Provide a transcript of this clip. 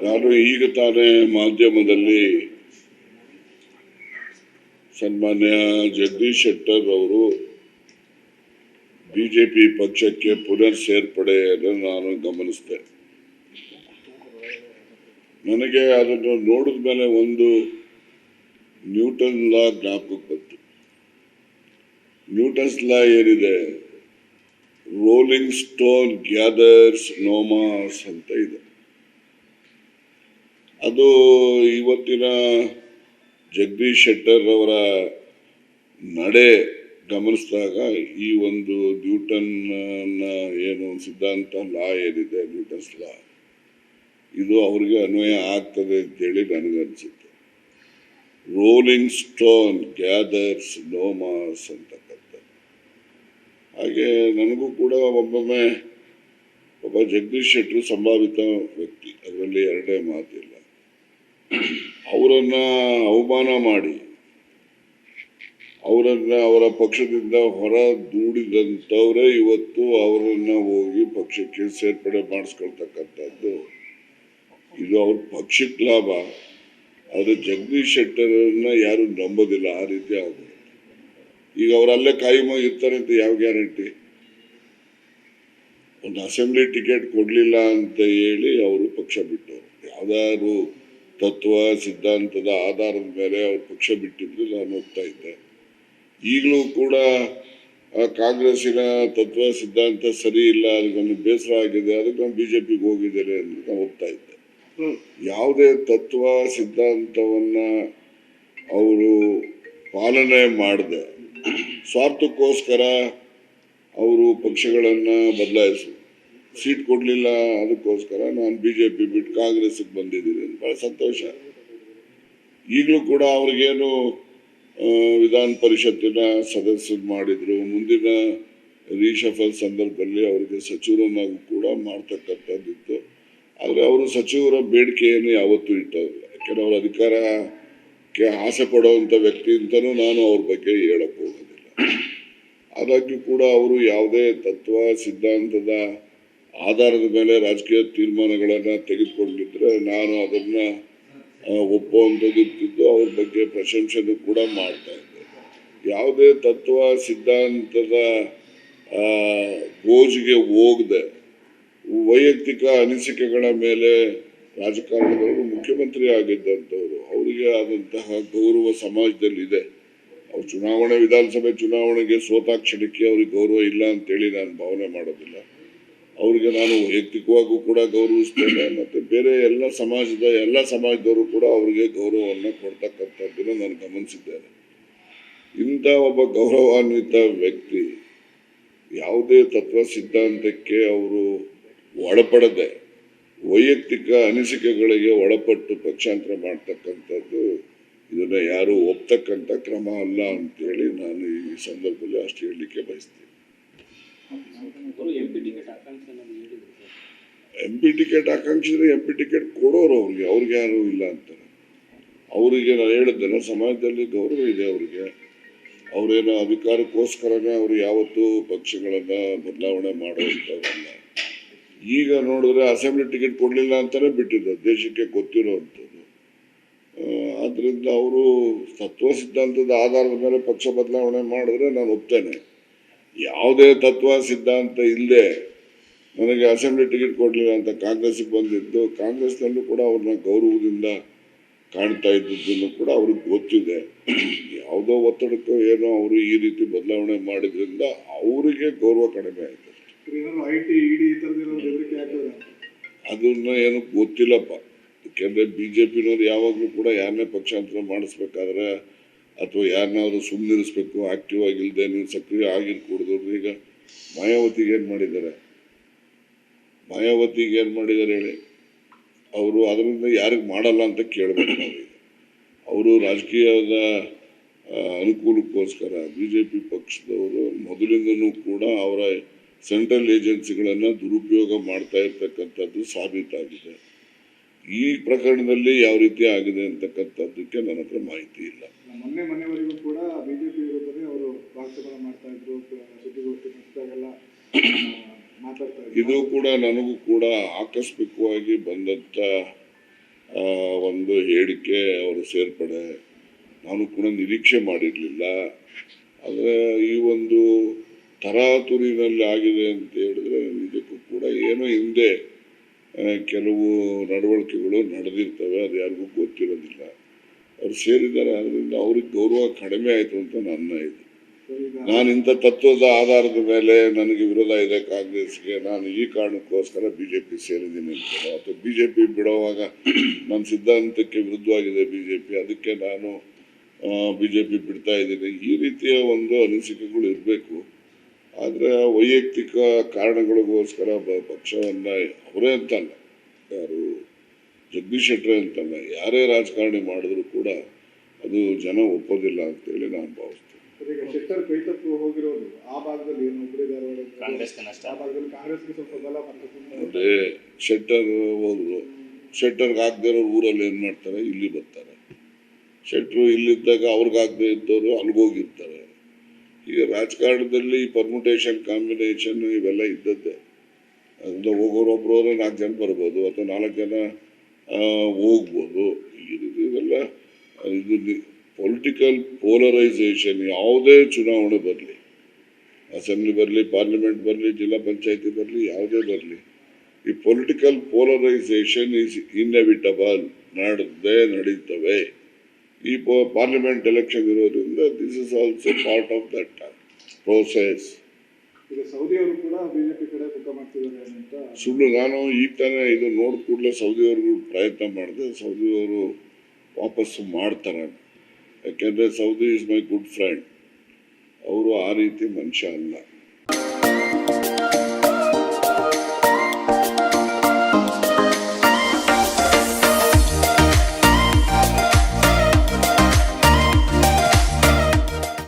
ನಾನು ಈಗ ತಾನೇ ಮಾಧ್ಯಮದಲ್ಲಿ ಸನ್ಮಾನ್ಯ ಜಗದೀಶ್ ಶೆಟ್ಟರ್ ಅವರು ಬಿಜೆಪಿ ಪಕ್ಷಕ್ಕೆ ಪುನರ್ ಸೇರ್ಪಡೆಯನ್ನು ನಾನು ಗಮನಿಸಿದೆ. ನನಗೆ ಅದನ್ನು ನೋಡಿದ ಮೇಲೆ ಒಂದು ನ್ಯೂಟನ್ ಲಾ ಜ್ಞಾಪಕಕ್ಕೆ ಬಂತು. ನ್ಯೂಟನ್ಸ್ ಲಾ ಏನಿದೆ? ರೋಲಿಂಗ್ ಸ್ಟೋನ್ ಗ್ಯಾದರ್ಸ್ ನೋಮಾಸ್ ಅಂತ ಇದೆ. ಅದು ಇವತ್ತಿನ ಜಗದೀಶ್ ಶೆಟ್ಟರ್ ಅವರ ನಡೆ ಗಮನಿಸಿದಾಗ ಈ ಒಂದು ನ್ಯೂಟನ್ ಏನು ಸಿದ್ಧಾಂತ ಲಾ ಏನಿದೆ ನ್ಯೂಟನ್ಸ್ ಲಾ, ಇದು ಅವ್ರಿಗೆ ಅನ್ವಯ ಆಗ್ತದೆ ಅಂತೇಳಿ ನನಗನ್ಸುತ್ತೆ ರೋಲಿಂಗ್ ಸ್ಟೋನ್ ಗ್ಯಾದರ್ಸ್ ನೋಮಾಸ್ ಅಂತಕ್ಕಂಥದ್ದು. ಹಾಗೆ ನನಗೂ ಕೂಡ ಒಬ್ಬೊಮ್ಮೆ ಒಬ್ಬ ಜಗದೀಶ್ ಶೆಟ್ಟರು ಸಂಭಾವಿತ ವ್ಯಕ್ತಿ, ಅದರಲ್ಲಿ ಎರಡೇ ಮಾತಿಲ್ಲ. ಅವರನ್ನ ಅವಮಾನ ಮಾಡಿ, ಅವರನ್ನ ಅವರ ಪಕ್ಷದಿಂದ ಹೊರ ದೂಡಿದಂಥವರೇ ಇವತ್ತು ಅವರನ್ನ ಹೋಗಿ ಪಕ್ಷಕ್ಕೆ ಸೇರ್ಪಡೆ ಮಾಡಿಸ್ಕೊಳ್ತಕ್ಕಂಥದ್ದು. ಇದು ಅವ್ರ ಪಕ್ಷಕ್ಕೆ ಲಾಭ. ಆದರೆ ಜಗದೀಶ್ ಶೆಟ್ಟರನ್ನ ಯಾರು ನಂಬೋದಿಲ್ಲ, ಆ ರೀತಿ ಆಗೋದು ಈಗ ಅವರಲ್ಲೇ ಕಾಯಮ ಇರ್ತಾರೆ ಅಂತ ಯಾವ ಗ್ಯಾರಂಟಿ? ಒಂದು ಅಸೆಂಬ್ಲಿ ಟಿಕೆಟ್ ಕೊಡಲಿಲ್ಲ ಅಂತ ಹೇಳಿ ಅವರು ಪಕ್ಷ ಬಿಟ್ಟವರು. ಯಾವ್ದಾದ್ರು ತತ್ವ ಸಿದ್ಧಾಂತದ ಆಧಾರದ ಮೇಲೆ ಅವ್ರು ಪಕ್ಷ ಬಿಟ್ಟಿದ್ದು ನಾನು ಹೋಗ್ತಾ ಇದ್ದೆ. ಈಗಲೂ ಕೂಡ ಕಾಂಗ್ರೆಸ್ಸಿನ ತತ್ವ ಸಿದ್ಧಾಂತ ಸರಿ ಇಲ್ಲ ಅದಕ್ಕೆ ನನಗೆ ಬೇಸರ ಆಗಿದೆ ಅದಕ್ಕೆ ನಾನು ಬಿ ಜೆ ಪಿಗೆ ಹೋಗಿದ್ದೇನೆ ಅಂತ ನಾನು ಹೋಗ್ತಾ ಇದ್ದೆ. ಯಾವುದೇ ತತ್ವ ಸಿದ್ಧಾಂತವನ್ನ ಅವರು ಪಾಲನೆ ಮಾಡದೆ. ಸ್ವಾರ್ಥಕ್ಕೋಸ್ಕರ ಅವರು ಪಕ್ಷಗಳನ್ನು ಬದಲಾಯಿಸು ಸೀಟ್ ಕೊಡಲಿಲ್ಲ ಅದಕ್ಕೋಸ್ಕರ ನಾನು ಬಿ ಜೆ ಪಿ ಬಿಟ್ಟು ಕಾಂಗ್ರೆಸ್ಗೆ ಬಂದಿದ್ದೀನಿ ಭಾಳ ಸಂತೋಷ. ಈಗಲೂ ಕೂಡ ಅವ್ರಿಗೇನು ವಿಧಾನ ಪರಿಷತ್ತಿನ ಸದಸ್ಯರು ಮಾಡಿದರು. ಮುಂದಿನ ರೀಶಫಲ್ ಸಂದರ್ಭದಲ್ಲಿ ಅವರಿಗೆ ಸಚಿವರನ್ನಾಗೂ ಕೂಡ ಮಾಡ್ತಕ್ಕಂಥದ್ದಿತ್ತು. ಆದರೆ ಅವರು ಸಚಿವರ ಬೇಡಿಕೆಯನ್ನು ಯಾವತ್ತೂ ಇಟ್ಟಿಲ್ಲ ಯಾಕೆಂದ್ರೆ ಅವ್ರ ಅಧಿಕಾರಕ್ಕೆ ಆಸೆ ಪಡುವಂಥ ವ್ಯಕ್ತಿ ಅಂತಲೂ ನಾನು ಅವ್ರ ಬಗ್ಗೆ ಹೇಳಕ್ಕೆ ಹೋಗೋದಿಲ್ಲ. ಆದಾಗ್ಯೂ ಕೂಡ ಅವರು ಯಾವುದೇ ತತ್ವ, ಸಿದ್ಧಾಂತದ ಆಧಾರದ ಮೇಲೆ ರಾಜಕೀಯ ತೀರ್ಮಾನಗಳನ್ನು ತೆಗೆದುಕೊಂಡಿದ್ರೆ ನಾನು ಅದನ್ನ ಆ, ಒಪ್ಪುವಂಥದ್ದು ಇರ್ತಿದ್ದು ಅವ್ರ ಬಗ್ಗೆ ಪ್ರಶಂಸೆನೂ ಕೂಡ ಮಾಡ್ತಾ ಇದ್ದೆ. ಯಾವುದೇ ತತ್ವ ಸಿದ್ಧಾಂತದ ಗೋಜಿಗೆ ಹೋಗದೆ ವೈಯಕ್ತಿಕ ಅನಿಸಿಕೆಗಳ ಮೇಲೆ ರಾಜಕಾರಣದವರು ಮುಖ್ಯಮಂತ್ರಿ ಆಗಿದ್ದಂಥವ್ರು ಅವರಿಗೆ ಆದಂತಹ ಗೌರವ ಸಮಾಜದಲ್ಲಿ ಇದೆ ಅವ್ರು ಚುನಾವಣೆ ವಿಧಾನಸಭೆ ಚುನಾವಣೆಗೆ ಸೋತಾಕ್ಷಣಕ್ಕೆ ಅವ್ರಿಗೆ ಗೌರವ ಇಲ್ಲ ಅಂತೇಳಿ ನಾನು ಭಾವನೆ ಮಾಡೋದಿಲ್ಲ. ಅವ್ರಿಗೆ ನಾನು ವೈಯಕ್ತಿಕವಾಗೂ ಕೂಡ ಗೌರವಿಸ್ತೇನೆ, ಮತ್ತೆ ಬೇರೆ ಎಲ್ಲ ಸಮಾಜದ ಎಲ್ಲ ಸಮಾಜದವರು ಕೂಡ ಅವರಿಗೆ ಗೌರವವನ್ನು ಕೊಡ್ತಕ್ಕಂಥದ್ದನ್ನು ನಾನು ಗಮನಿಸಿದ್ದೇನೆ. ಇಂಥ ಒಬ್ಬ ಗೌರವಾನ್ವಿತ ವ್ಯಕ್ತಿ ಯಾವುದೇ ತತ್ವ ಸಿದ್ಧಾಂತಕ್ಕೆ ಅವರು ಒಳಪಡದೆ ವೈಯಕ್ತಿಕ ಅನಿಸಿಕೆಗಳಿಗೆ ಒಳಪಟ್ಟು ಪಕ್ಷಾಂತರ ಮಾಡ್ತಕ್ಕಂಥದ್ದು ಇದನ್ನ ಯಾರು ಒಪ್ತಕ್ಕಂಥ ಕ್ರಮ ಅಲ್ಲ ಅಂತೇಳಿ ನಾನು ಈ ಸಂದರ್ಭದಲ್ಲಿ ಅಷ್ಟು ಹೇಳಲಿಕ್ಕೆ ಬಯಸ್ತೀನಿ. ಎಂ ಪಿ ಟಿಕೆಟ್ ಆಕಾಂಕ್ಷಿದ್ರೆ ಎಂ ಪಿ ಟಿಕೆಟ್ ಕೊಡೋರು ಅವ್ರಿಗೆ ಅವ್ರಿಗೆ ಯಾರು ಇಲ್ಲ ಅಂತಾರೆ. ಅವರಿಗೆ ನಾನು ಹೇಳಿದ್ದೇನೆ, ಸಮಾಜದಲ್ಲಿ ಗೌರವ ಇದೆ ಅವರಿಗೆ. ಅವರೇನೋ ಅಧಿಕಾರಕ್ಕೋಸ್ಕರನೇ ಅವರು ಯಾವತ್ತೂ ಪಕ್ಷಗಳನ್ನು ಬದಲಾವಣೆ ಮಾಡುವಂಥವಲ್ಲ ಈಗ ನೋಡಿದ್ರೆ ಅಸೆಂಬ್ಲಿ ಟಿಕೆಟ್ ಕೊಡಲಿಲ್ಲ ಅಂತಲೇ ಬಿಟ್ಟಿದ್ದು ದೇಶಕ್ಕೆ ಗೊತ್ತಿರುವಂಥದ್ದು ಆದ್ದರಿಂದ ಅವರು ತತ್ವ ಸಿದ್ಧಾಂತದ ಆಧಾರದ ಮೇಲೆ ಪಕ್ಷ ಬದಲಾವಣೆ ಮಾಡಿದ್ರೆ ನಾನು ಒಪ್ತೇನೆ. ಯಾವುದೇ ತತ್ವ ಸಿದ್ಧಾಂತ ಇಲ್ಲದೆ ನನಗೆ ಅಸೆಂಬ್ಲಿ ಟಿಕೆಟ್ ಕೊಡಲಿಲ್ಲ ಅಂತ ಕಾಂಗ್ರೆಸ್ಗೆ ಬಂದಿದ್ದು ಕಾಂಗ್ರೆಸ್ನಲ್ಲೂ ಕೂಡ ಅವ್ರನ್ನ ಗೌರವದಿಂದ ಕಾಣ್ತಾ ಇದ್ದದ್ದನ್ನು ಕೂಡ ಅವ್ರಿಗೆ ಗೊತ್ತಿದೆ. ಯಾವುದೋ ಒತ್ತಡಕ್ಕೋ ಏನೋ ಅವರು ಈ ರೀತಿ ಬದಲಾವಣೆ ಮಾಡಿದ್ರಿಂದ ಅವರಿಗೆ ಗೌರವ ಕಡಿಮೆ ಆಯಿತು ಅದನ್ನ ಏನು ಗೊತ್ತಿಲ್ಲಪ್ಪ. ಯಾಕೆಂದ್ರೆ ಬಿ ಜೆ ಪಿನವ್ರು ಯಾವಾಗಲೂ ಕೂಡ ಯಾರನ್ನೇ ಪಕ್ಷಾಂತರ ಮಾಡಿಸ್ಬೇಕಾದ್ರೆ ಅಥವಾ ಯಾರನ್ನಾದ್ರು ಸುಮ್ಮನಿರಿಸ್ಬೇಕು ಆಕ್ಟಿವ್ ಆಗಿಲ್ಲದೆ ನೀವು ಸಕ್ರಿಯ ಆಗಿರ್ಕೂಡ್ದು. ಈಗ ಮಾಯಾವತಿಗೆ ಏನು ಮಾಡಿದ್ದಾರೆ? ಮಾಯಾವತಿಗೆ ಏನು ಮಾಡಿದ್ದಾರೆ ಹೇಳಿ? ಅವರು ಅದರಿಂದ ಯಾರಿಗೆ ಮಾಡಲ್ಲ ಅಂತ ಕೇಳಬೇಕು ನಾವೀಗ. ಅವರು ರಾಜಕೀಯದ ಅನುಕೂಲಕ್ಕೋಸ್ಕರ ಬಿ ಜೆ ಪಿ ಪಕ್ಷದವರು ಮೊದಲಿಂದನೂ ಕೂಡ ಅವರ ಸೆಂಟ್ರಲ್ ಏಜೆನ್ಸಿಗಳನ್ನು ದುರುಪಯೋಗ ಮಾಡ್ತಾ ಇರ್ತಕ್ಕಂಥದ್ದು ಸಾಬೀತಾಗಿದೆ. ಈ ಪ್ರಕರಣದಲ್ಲಿ ಯಾವ ರೀತಿ ಆಗಿದೆ ಅಂತಕ್ಕಂಥದ್ದಕ್ಕೆ ನನ್ನ ಹತ್ರ ಮಾಹಿತಿ ಇಲ್ಲ. ಮೊನ್ನೆ ಮೊನ್ನೆವರೆಗೂ ಕೂಡ ಬಿಜೆಪಿ ವಿರುದ್ಧವೇ ಅವರು ವಾಗ್ದಾನ ಮಾಡ್ತಾ ಇದ್ರು ಸುದ್ದಿಗೋಷ್ಠಿ ನಡೆಸಿದಾಗೆಲ್ಲ ಮಾತಾಡ್ತಾ ಇದು ಕೂಡ ನನಗೂ ಕೂಡ ಆಕಸ್ಮಿಕವಾಗಿ ಬಂದಂಥ ಒಂದು ಹೇಳಿಕೆ ಅವರು ಸೇರ್ಪಡೆ. ನಾನು ಕೂಡ ನಿರೀಕ್ಷೆ ಮಾಡಿರಲಿಲ್ಲ. ಆದರೆ ಈ ಒಂದು ತರಾತುರಿನಲ್ಲಿ ಆಗಿದೆ ಅಂತ ಹೇಳಿದ್ರೆ ನಿಜಕ್ಕೂ ಕೂಡ ಏನೋ ಹಿಂದೆ ಕೆಲವು ನಡವಳಿಕೆಗಳು ನಡೆದಿರ್ತವೆ, ಅದು ಯಾರಿಗೂ ಗೊತ್ತಿರೋದಿಲ್ಲ. ಅವ್ರು ಸೇರಿದ್ದಾರೆ ಅದರಿಂದ ಅವ್ರಿಗೆ ಗೌರವ ಕಡಿಮೆ ಆಯಿತು ಅಂತ ನನ್ನ ಇದು. ನಾನು ಇಂಥ ತತ್ವದ ಆಧಾರದ ಮೇಲೆ ನನಗೆ ವಿರೋಧ ಇದೆ ಕಾಂಗ್ರೆಸ್ಗೆ, ನಾನು ಈ ಕಾರಣಕ್ಕೋಸ್ಕರ ಬಿ ಜೆ ಪಿ ಸೇರಿದ್ದೀನಿ ಅಂತ ಅಥವಾ ಬಿ ಜೆ ಪಿ ಬಿಡುವಾಗ ನನ್ನ ಸಿದ್ಧಾಂತಕ್ಕೆ ವಿರುದ್ಧವಾಗಿದೆ ಬಿ ಜೆ ಪಿ ಅದಕ್ಕೆ ನಾನು ಬಿ ಜೆ ಪಿ ಬಿಡ್ತಾ ಇದ್ದೀನಿ. ಈ ರೀತಿಯ ಒಂದು ಅನಿಸಿಕೆಗಳು ಇರಬೇಕು. ಆದರೆ ವೈಯಕ್ತಿಕ ಕಾರಣಗಳಿಗೋಸ್ಕರ ಬ- ಪಕ್ಷವನ್ನ ಅವರೇ ಅಂತಲ್ಲ ಯಾರು ಜಗದೀಶ್ ಶೆಟ್ಟರೆ ಅಂತಲ್ಲ ಯಾರೇ ರಾಜಕಾರಣಿ ಮಾಡಿದ್ರು ಕೂಡ ಅದು ಜನ ಒಪ್ಪೋದಿಲ್ಲ ಅಂತೇಳಿ ನಾನು ಭಾವಿಸ್ತೇನೆ. ಅದೇ ಶೆಟ್ಟರ್ ಹೋದ್ರು. ಶೆಟ್ಟರ್ಗೆ ಆಗದೇ ಇರೋರು ಊರಲ್ಲಿ ಏನು ಮಾಡ್ತಾರೆ? ಇಲ್ಲಿ ಬರ್ತಾರೆ. ಶೆಟ್ಟರು ಇಲ್ಲಿದ್ದಾಗ ಅವ್ರಿಗೆ ಆಗದೆ ಇದ್ದವರು ಅಲ್ಗೋಗಿರ್ತಾರೆ. ಈಗ ರಾಜಕಾರಣದಲ್ಲಿ ಪರ್ಮುಟೇಷನ್ ಕಾಂಬಿನೇಷನ್ ಇವೆಲ್ಲ ಇದ್ದದ್ದೇ. ಅದರಿಂದ ಹೋಗೋರು ಒಬ್ರು ಹೋದ್ರೆ ನಾಲ್ಕು ಜನ ಬರ್ಬೋದು, ಅಥವಾ ನಾಲ್ಕು ಜನ ಹೋಗ್ಬೋದು. ಈ ರೀತಿ ಇವೆಲ್ಲ, ಇದು ಪೊಲಿಟಿಕಲ್ ಪೋಲರೈಸೇಷನ್ ಯಾವುದೇ ಚುನಾವಣೆ ಬರಲಿ. ಅಸೆಂಬ್ಲಿ ಬರಲಿ ಪಾರ್ಲಿಮೆಂಟ್ ಬರಲಿ, ಜಿಲ್ಲಾ ಪಂಚಾಯತಿ ಬರಲಿ, ಯಾವುದೇ ಬರಲಿ. ಈ ಪೊಲಿಟಿಕಲ್ ಪೋಲರೈಸೇಷನ್ ಈಸ್ ಇನ್ಎವಿಟಬಲ್ ನಡೆದೇ ನಡೀತವೆ. ಈ ಪಾರ್ಲಿಮೆಂಟ್ ಎಲೆಕ್ಷನ್ ಇರೋದ್ರಿಂದ this is also part of that process ಸುಳ್ಳು ನಾನು ಈಗ ತಾನೇ ಇದು ನೋಡಿದ ಕೂಡಲೇ ಸೌದಿಯವ್ರಿಗೂ ಪ್ರಯತ್ನ ಮಾಡಿದೆ ಸೌದಿಯವರು ವಾಪಸ್ಸು ಮಾಡ್ತಾರೆ. ಯಾಕೆಂದರೆ Saudi is my good friend ಅವರು ಆ ರೀತಿ ಮನುಷ್ಯ ಅಲ್ಲ.